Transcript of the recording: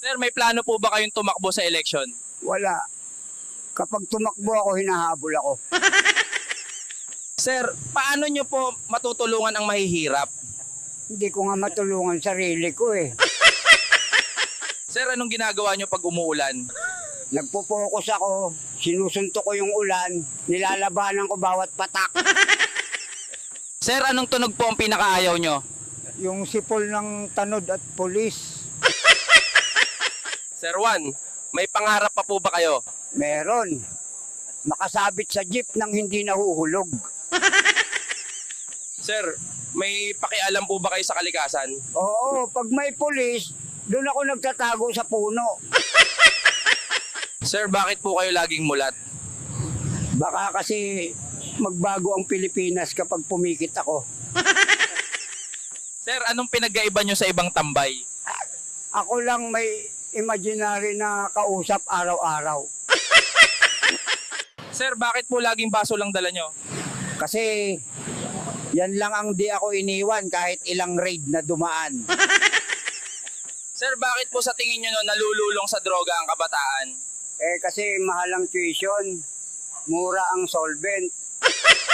Sir, may plano po ba kayong tumakbo sa election? Wala. Kapag tumakbo ako, hinahabol ako. Sir, paano nyo po matutulungan ang mahihirap? Hindi ko nga matulungan sarili ko eh. Sir, anong ginagawa nyo pag umuulan? Nagpo-focus ako, sinusuntok ko yung ulan, nilalabanan ko bawat patak. Sir, anong tunog po ang pinakaayaw nyo? Yung sipol ng tanod at pulis, Sir Juan, may pangarap pa po ba kayo? meron. Makasabit sa jeep nang hindi nahuhulog. Sir, may pakialam po ba kayo sa kalikasan? Oo, pag may pulis, doon ako nagtatago sa puno. Sir, bakit po kayo laging mulat? Baka kasi magbago ang Pilipinas kapag pumikit ako. Sir, anong pinagkaiba nyo sa ibang tambay? Ako lang may imaginary na kausap araw-araw. Sir, bakit po laging baso lang dala nyo? Kasi yan lang ang di ako iniwan kahit ilang raid na dumaan. Sir, bakit po sa tingin nyo no, nalululong sa droga ang kabataan? Eh kasi mahal ang tuition, mura ang solvent.